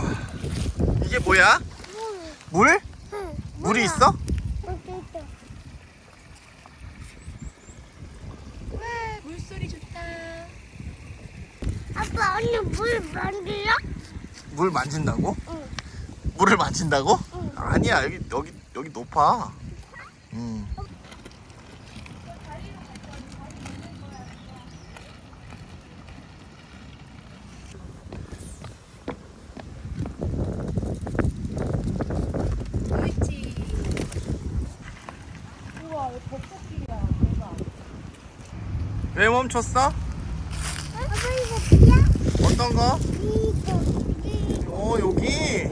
우와. 이게 뭐야? 물? 물이 있어? 물소리 좋다. 아빠 언니 물 만들어? 물 만진다고? 응. 물을 만진다고? 응. 아니야 여기 여기 여기 높아. 음. 그렇지. 우와, 이거 벚꽃길이야. 대박. 왜 멈췄어? 아빠 이거 뭐야? 어떤 거? 이거 이거 어 여기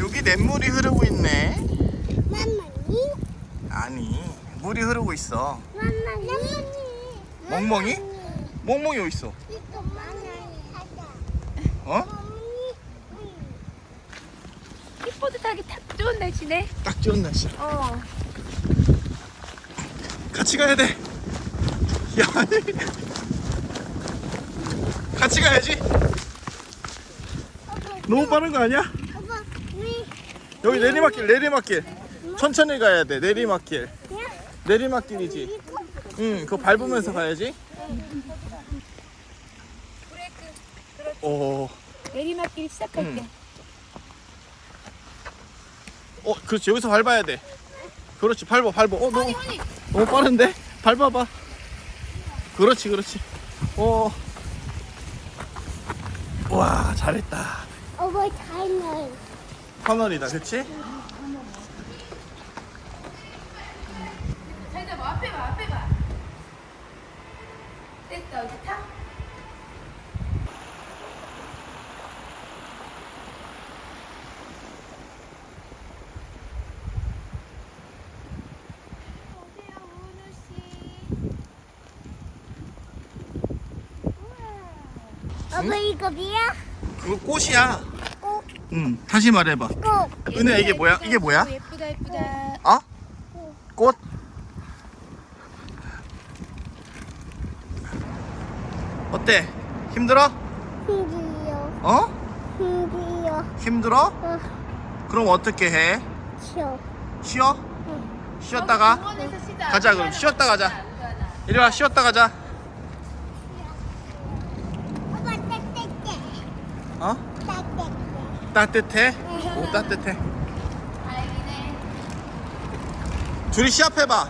여기 냇물이 흐르고 있네. 맘마니? 아니 물이 흐르고 있어. 맘마니? 멍멍이? 멍멍이 어디 있어? 이거 맘마니 하자 어? 킥보드 타기 딱 좋은 날씨네. 딱 좋은 날씨야. 어. 같이 가야 돼. 야, 아니. 같이 가야지. 너무 빠른 거 아니야? 여기 내리막길, 내리막길. 천천히 가야 돼. 내리막길. 내리막길이지. 응, 그거 밟으면서 가야지. 오, 내리막길 시작할게. 응. 어, 그렇지. 여기서 밟아야 돼. 그렇지. 밟아, 밟아. 어, 너무, 너무 빠른데? 밟아봐. 그렇지, 그렇지. 어. 와, 잘했다. 어머 잘해 터널이다, 그치? 자, 이제 뭐 앞에 봐, 앞에 봐. 됐어, 이제 타. 오세요, 우은우 씨. 아빠 이거 뭐야? 그거 꽃이야. 꽃 응, 다시 말해봐. 꽃 은혜야, 이게 뭐야? 이게 뭐야? 예쁘다, 예쁘다. 어? 꽃? 어때? 힘들어? 흥기요 어? 흥기요 힘들어? 어 그럼 어떻게 해? 치워 쉬어? 쉬었다가 쉬자. 가자 그럼 쉬었다 가자 이리 와 쉬었다 가자 따뜻해? 오 따뜻해. 둘이 시합해봐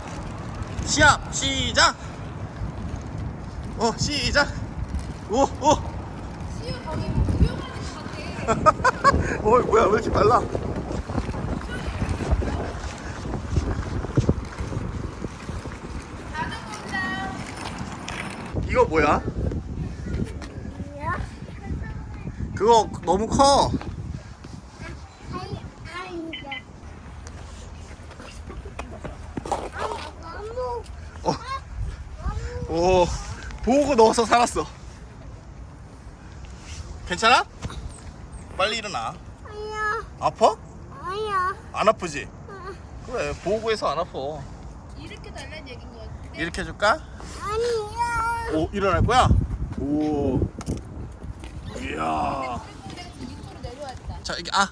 시합 시작 어 시작 오오 시우 거기 뭐 구경하는 것 같아. 어 뭐야 왜 이렇게 빨라. 이거? 뭐야? 그거 너무 커 아니 아닌데 아니 너무 어. 오 보고 넣어서 살았어 괜찮아? 빨리 일어나 아니야 아파? 아니야 안 아프지? 어, 그래 보호구에서 안 아파 이렇게 달라는 얘기인 것 같은데. 이렇게 해줄까? 아니야 오 일어날 거야? 오 이야 그리고 내가 지금 밑으로 내려왔다. 자 이게 아.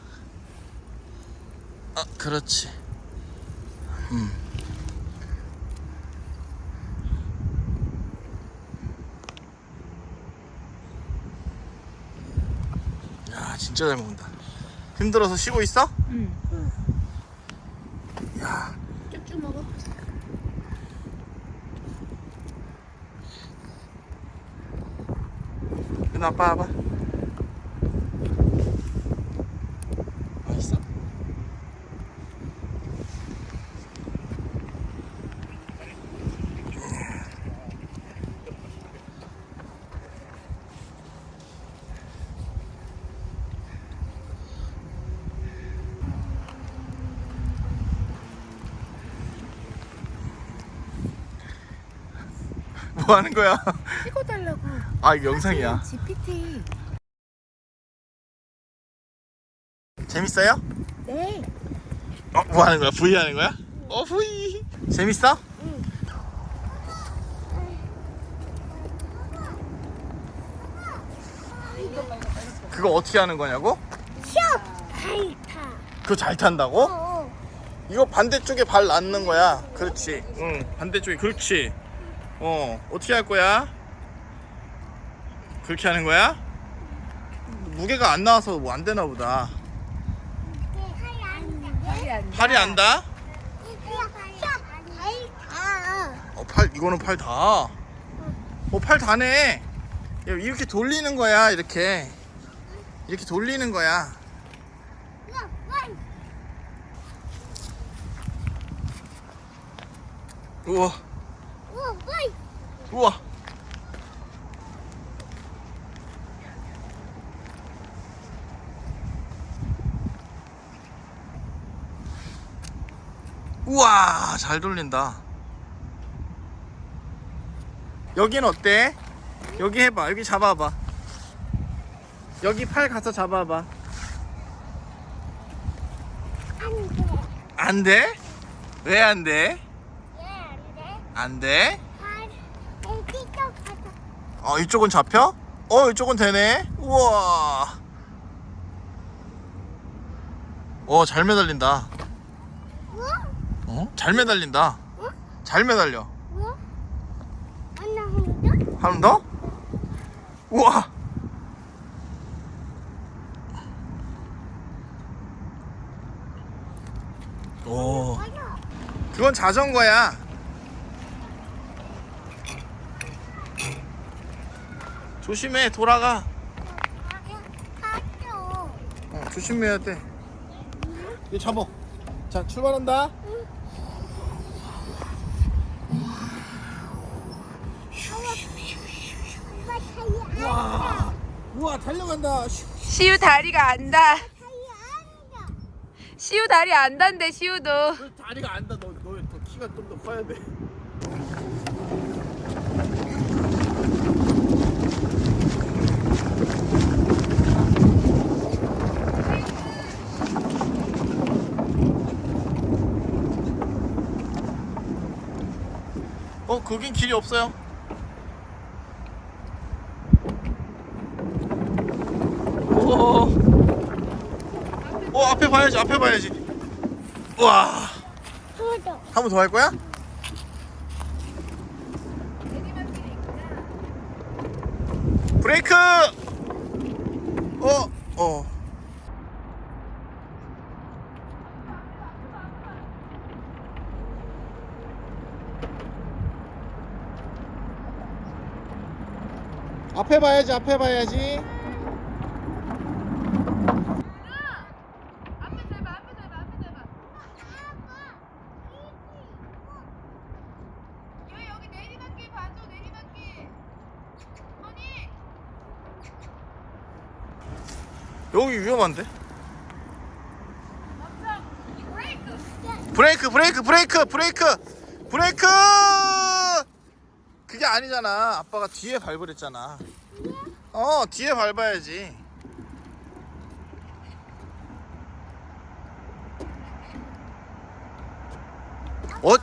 아 그렇지. 음. 야 진짜 잘 먹는다. 힘들어서 쉬고 있어? 응. 야 쭉쭉 먹어. 은아 아빠 와봐. 뭐 하는 거야? 찍어달라고. 아 이거 영상이야. GPT. 재밌어요? 네. 어, 뭐 하는 거야? V 하는 거야? 어, V. 재밌어? 그거 어떻게 하는 거냐고? 쉬어 타이타. 그거 잘 탄다고? 어. 이거 반대쪽에 발 놨는 거야. 그렇지. 응, 반대쪽에. 그렇지. 어, 어떻게 할 거야? 그렇게 하는 거야? 무게가 안 나와서 뭐 안 되나 보다. 팔이 안다? 타이타. 어, 팔, 이거는 팔 다. 어, 팔 다네. 야, 이렇게 돌리는 거야, 이렇게. 이렇게 돌리는 거야. 우와, 우와. 우와, 잘 돌린다. 여긴 어때? 여기 해봐. 여기 잡아봐. 여기 팔 가서 잡아봐. 안 돼? 왜 안 돼? 안 돼? 어, 이쪽은 잡혀? 어, 이쪽은 되네? 우와. 어, 잘 매달린다. 어? 잘 매달린다. 잘 매달려. 한 번 더? 우와. 오. 그건 자전거야. 조심해, 돌아가. 어, 조심해야 돼. 이거 잡어. 자, 출발한다. 우와. 우와, 달려간다. 슈. 시우 다리가 안다. 시우 다리 안단데 시우도. 그 다리가 안다. 너, 너, 너 키가 좀 더 커야 돼. 어, 거긴 길이 없어요. 오. 어, 앞에 봐야지, 앞에 봐야지. 와. 한 번 더 할 거야? 브레이크! 어, 어. 앞에 봐야지, 앞에 봐야지. 여기 여기 내리막길 봐줘, 내리막길. 언니. 여기 위험한데? 브레이크 브레이크 브레이크 브레이크 브레이크 그게 아니잖아 아빠가 뒤에 밟으랬잖아 어 뒤에 밟아야지 어,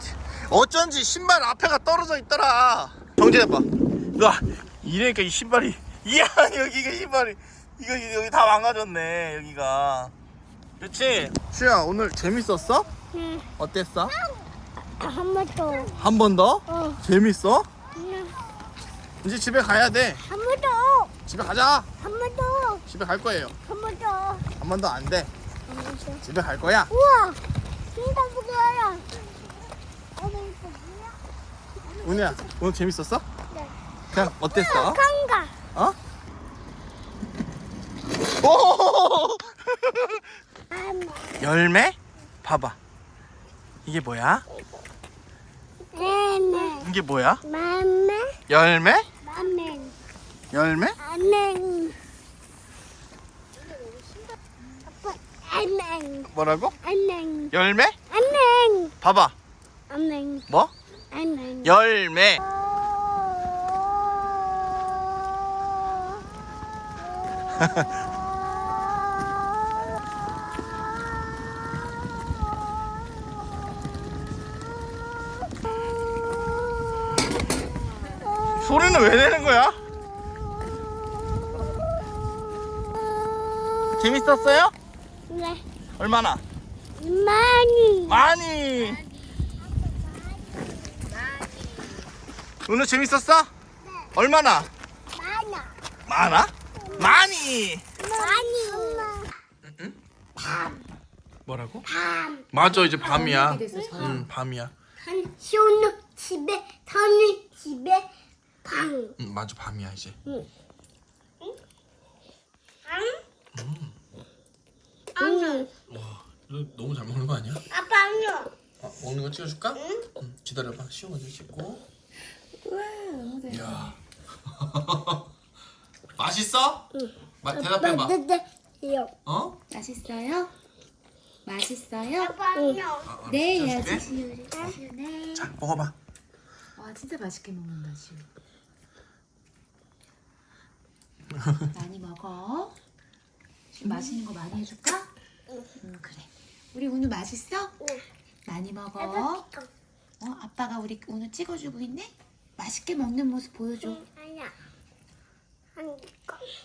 어쩐지 신발 앞에가 떨어져 있더라 정지해봐 와 이러니까 이 신발이 이야 여기가 신발이 이거 여기 다 망가졌네 여기가 그렇지 수야 오늘 재밌었어? 어땠어? 한 번 더. 한 번 더? 어. 재밌어? 한 이제 집에 가야 돼. 번 더. 집에 가자. 한 번 더. 집에 갈 거예요. 한 번 더. 한 번 더 안 돼. 한번 더. 집에 갈 거야. 우와. 진짜 무거워요. 어, 은혜야, 오늘 재밌었어? 네. 그냥 어땠어? 강가. 어? 오! 열매? 봐봐. 이게 뭐야? 네네. 이게 뭐야? 맘마. 열매? 맘맹. 열매? 안맹. 아빠. 뭐라고? 안맹. 열매? 안맹. 봐봐. 안맹. 뭐? 안맹. 열매. 소리는 왜 내는 거야? 재밌었어요? 네. 얼마나? 많이. 많이. 오늘 재밌었어? 얼마나? 많아. 많아? 많이. 많이. 뭐라고? 밤. 맞아 이제 밤이야. 응 밤이야. 한 시오는 집에, 터는 집에, 방. 응 맞아 밤이야 이제. 응? 응. 와, 너 너무 잘 먹는 거 아니야? 아빠 아니요. 아, 먹는 거 찍어줄까? 응. 기다려봐. 시험 먼저 찍고. 우와 너무 잘. 이야. 맛있어? 응. 마, 대답해봐. 네, 네, 네. 어? 맛있어요? 맛있어요? 아빠 아니요. 아, 아, 네 찍어줄게. 시우 네. 자 먹어봐. 와 진짜 맛있게 먹는다 시우. 많이 먹어. 시우 맛있는 거 많이 해줄까? 응 그래. 우리 오늘 맛있어? 네. 많이 먹어. 어 아빠가 우리 오늘 찍어주고 있네. 맛있게 먹는 모습 보여줘. 아니야.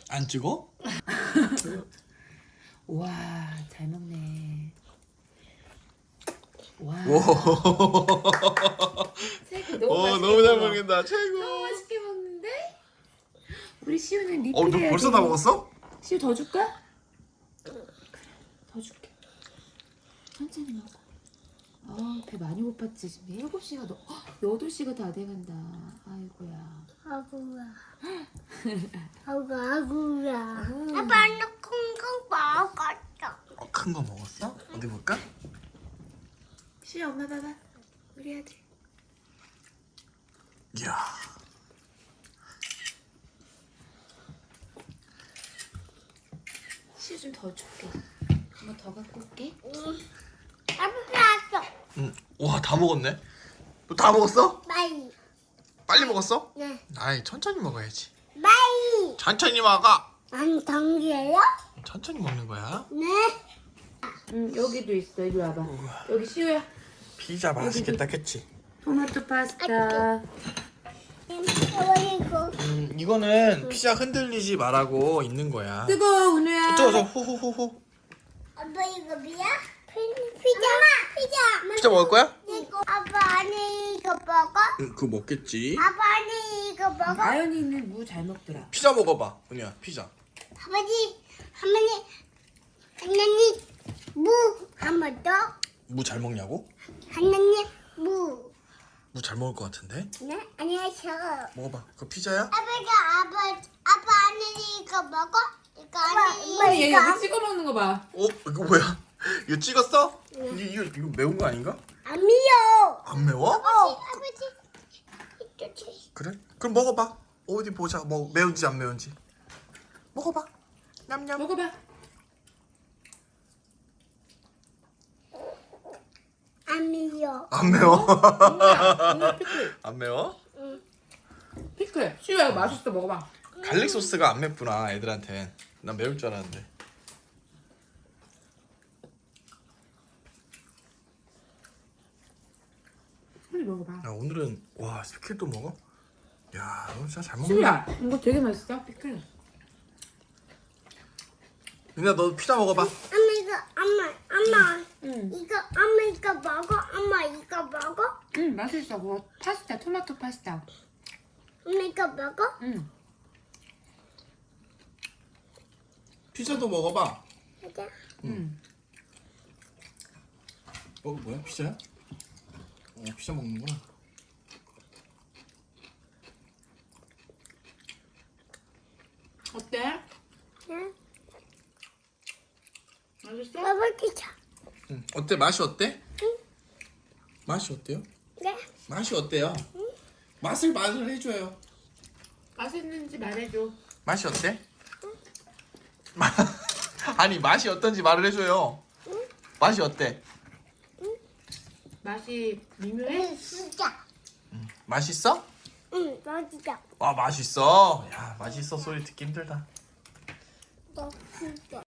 안 찍어? 와, 잘 먹네. 와. 오. 너무 잘 먹어. 먹는다. 너무 최고. 우리 시우는 리필 어, 너 해야 벌써 돼. 다 먹었어? 시우 더 줄까? 그래, 더 줄게. 천천히 먹어. 아, 배 많이 고팠지. 지금 7시가 너, 8시가 다 돼간다. 아이고야. 아구야. 아구 아구야. 아빠 나 콩콩 먹었어. 어, 큰 거 먹었어? 어디 볼까? 시우 엄마 봐봐. 우리 아들. 이야. 시우 좀 더 줄게. 엄마 더 갖고 올게. 아빠 왔어. 응. 와, 다 먹었네. 너 다 먹었어? 마이. 빨리 먹었어? 네. 아이, 천천히 먹어야지. 마이. 천천히 먹어. 안 당겨요? 천천히 먹는 거야. 네. 응, 여기도 있어. 이리 와봐. 여기 시우야. 피자 맛있겠다, 그치? 토마토 파스타. 이거 음, 이거는 피자 흔들리지 말라고 있는 거야. 뜨거워, 은우 야. 저저 후후후후. 아빠 이거 뭐야? 피- 피자. 피자. 피자 먹을 거야? 이거 아빠 안에 이거 먹어? 응, 그거 먹겠지. 아빠 안에 이거 먹어? 아연이는 무 잘 먹더라. 피자 먹어봐, 은희야. 피자. 아버지, 할머니, 하나님 무한번 더. 무 잘 먹냐고? 하나님 무. 무 잘 먹을 것 같은데? 네, 안녕하세요. 먹어봐. 그거 피자야? 아빠가 아빠 아빠 안에 이거 먹어? 이거 안에 얘 여기 찍어 먹는 거 봐. 어, 이거 뭐야? 이거 찍었어? 이거, 이거, 이거 매운 거 아닌가? 안 미워. 안 매워? 아버지, 아버지. 그래? 그럼 먹어봐. 어디 보자. 뭐 매운지 안 매운지. 먹어봐. 냠냠. 먹어봐. 안 미워. 안 매워? 피클. 안 매워? 피클. 시우야, 이거 맛있어. 먹어봐. 갈릭 소스가 안 맵구나 애들한텐. 난 매울 줄 알았는데. 빨리 먹어봐. 야 오늘은 와 스킬도 먹어? 야, 너 진짜 잘 먹는다. 시우야, 이거 되게 맛있어. 피클. 민아 너 피자 먹어봐. 엄마 이거 엄마 엄마 응. 이거 엄마 이거 먹어? 엄마 이거 먹어? 응, 맛있어. 그거 파스타, 토마토 파스타. 엄마 이거 먹어? 응. 피자도 먹어봐. 맞아. 응. 어 뭐야 피자야? 어 피자 먹는구나. 어때? 네. 맛있어? 아빠 기차. 응. 어때 맛이 어때? 맛이 어때요? 네. 맛이 어때요? 맛을 말을 해줘요. 맛있는지 말해줘. 맛이 어때? 마- 아니 맛이 어떤지 말을 해줘요. 맛이 어때? 맛이 미묘해? 응, 진짜. 맛있어? 응, 맛있다. 와 맛있어. 야 맛있어 소리 듣기 힘들다. 맛있다.